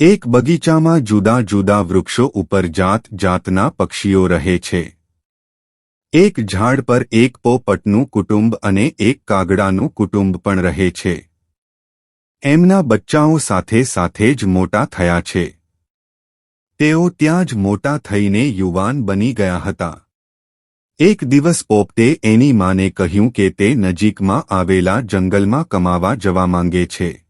એક બગીચામાં જુદા જુદા વૃક્ષો ઉપર જાત જાતના પક્ષીઓ રહે છે. એક ઝાડ પર એક પોપટનું કુટુંબ અને એક કાગડાનું કુટુંબ પણ રહે છે. એમના બચ્ચાઓ સાથે સાથે જ મોટા થયા છે. તેઓ ત્યાં જ મોટા થઈને યુવાન બની ગયા હતા. એક દિવસ પોપટે એની માને કહ્યું કે તે નજીકમાં આવેલા જંગલમાં કમાવા જવા માંગે છે.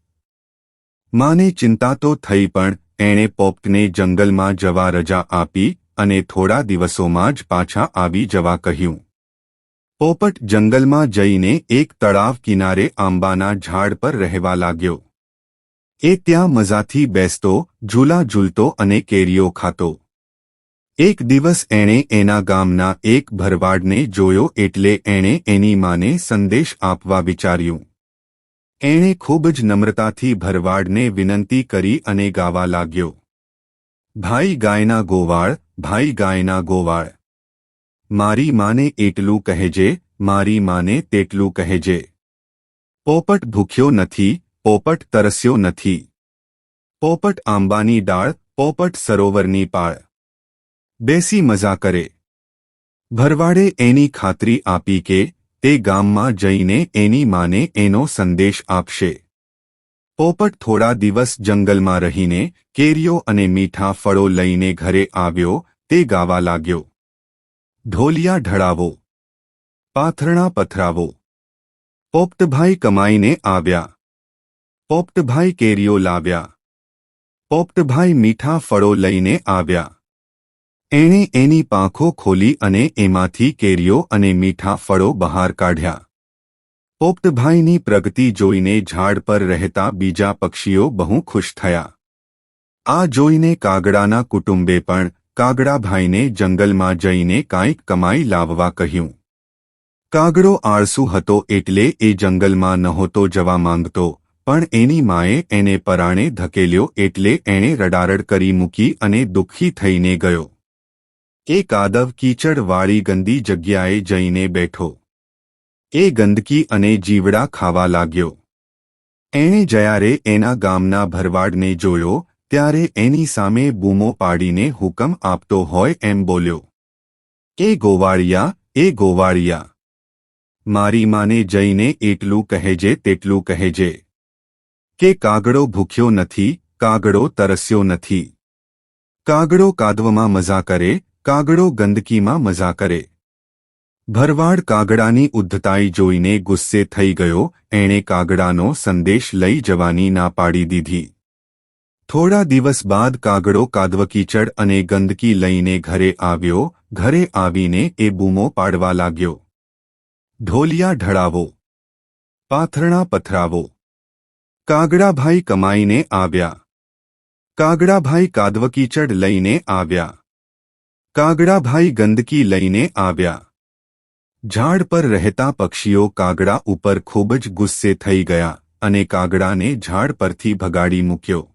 માને ચિંતા તો થઈ પણ એણે પોપટને જંગલમાં જવા રજા આપી અને થોડા દિવસોમાં જ પાછા આવી જવા કહ્યું. પોપટ જંગલમાં જઈને એક તળાવ કિનારે આંબાના ઝાડ પર રહેવા લાગ્યો. એ ત્યાં મજાથી બેસતો, ઝૂલા ઝૂલતો અને કેરીઓ ખાતો. એક દિવસ એણે એના ગામના એક ભરવાડને જોયો એટલે એણે એની માને સંદેશ આપવા વિચાર્યું. એણે ખૂબ જ નમ્રતાથી ભરવાડને વિનંતી કરી અને ગાવા લાગ્યો. ભાઈ ગાયના ગોવાળ, ભાઈ ગાયના ગોવાળ. મારી માને એટલું કહેજે, મારી માને તેટલું કહેજે. પોપટ ભૂખ્યો નથી, પોપટ તરસ્યો નથી. પોપટ આંબાની ડાળ, પોપટ સરોવરની પાળ. બેસી મજા કરે. ભરવાડે એની ખાતરી આપી કે તે ગામમાં જઈને એની માને એનો સંદેશ આપશે. પોપટ થોડા દિવસ જંગલમાં રહીને કેરીઓ અને મીઠા ફળો લઈને ઘરે આવ્યો, તે ગાવા લાગ્યો. ઢોલિયા ઢળાવો. પાથરણા પથરાવો. પોપટભાઈ કમાઈને આવ્યા. પોપટભાઈ કેરીઓ લાવ્યા. પોપટભાઈ મીઠા ફળો લઈને આવ્યા. એણે એની પાંખો ખોલી અને એમાંથી કેરીઓ અને મીઠા ફળો બહાર કાઢ્યા. પોપટભાઈની પ્રગતિ જોઈને ઝાડ પર રહેતા બીજા પક્ષીઓ બહુ ખુશ થયા. આ જોઈને કાગડાના કુટુંબે પણ કાગડાભાઈને જંગલમાં જઈને કાંઈક કમાઈ લાવવા કહ્યું. કાગડો આળસુ હતો એટલે એ જંગલમાં નહોતો જવા માંગતો, પણ એની માએ એને પરાણે ધકેલ્યો એટલે એણે રડારડ કરી મૂકી અને દુઃખી થઈને ગયો. એ કાદવ કીચડવાળી ગંદી જગ્યાએ જઈને બેઠો. એ ગંદકી અને જીવડા ખાવા લાગ્યો. એણે જયારે એના ગામના ભરવાડને જોયો, ત્યારે એની સામે બૂમો પાડીને હુકમ આપતો હોય એમ બોલ્યો. એ ગોવાળિયા એ ગોવાળિયા. મારી માને જઈને એટલું કહેજે, તેટલું કહેજે. કે કાગડો ભૂખ્યો નથી, કાગડો તરસ્યો નથી. કાગડો કાદવમાં મજા કરે કાગડો ગંદકીમાં મજા કરે. ભરવાડ કાગડાની ઉદ્ધતાઈ જોઈને ગુસ્સે થઈ ગયો, એણે કાગડાનો સંદેશ લઈ જવાની ના પાડી દીધી. થોડા દિવસ બાદ કાગડો કાદવકીચડ અને ગંદકી લઈને ઘરે આવ્યો, ઘરે આવીને એ બૂમો પાડવા લાગ્યો. ઢોલિયા ઢળાવો. પાથરણા પથરાવો. કાગડાભાઈ કમાઈને આવ્યા. કાગડાભાઈ કાદવકીચડ લઈને આવ્યા. કાગડાભાઈ ગંદકી લઈને આવ્યા. ઝાડ પર રહેતા પક્ષીઓ કાગડા ઉપર ખૂબ જ ગુસ્સે થઈ ગયા અને કાગડાને ઝાડ પરથી ભગાડી મૂક્યો.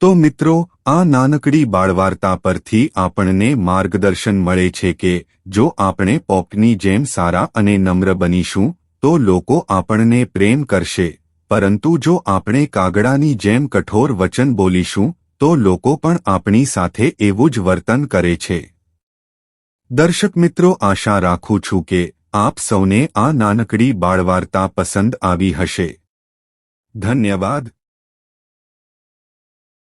તો મિત્રો, આ નાનકડી બાળવાર્તા પરથી આપણને માર્ગદર્શન મળે છે કે જો આપણે પોપની જેમ સારા અને નમ્ર બનીશું, તો લોકો આપણને પ્રેમ કરશે. પરંતુ જો આપણે કાગડાની જેમ કઠોર વચન બોલીશું તો લોકો પણ આપણી સાથે એવું જ વર્તન કરે છે. દર્શક મિત્રો, આશા રાખું છું કે આપ સૌને આ નાનકડી બાળવાર્તા પસંદ આવી હશે. ધન્યવાદ.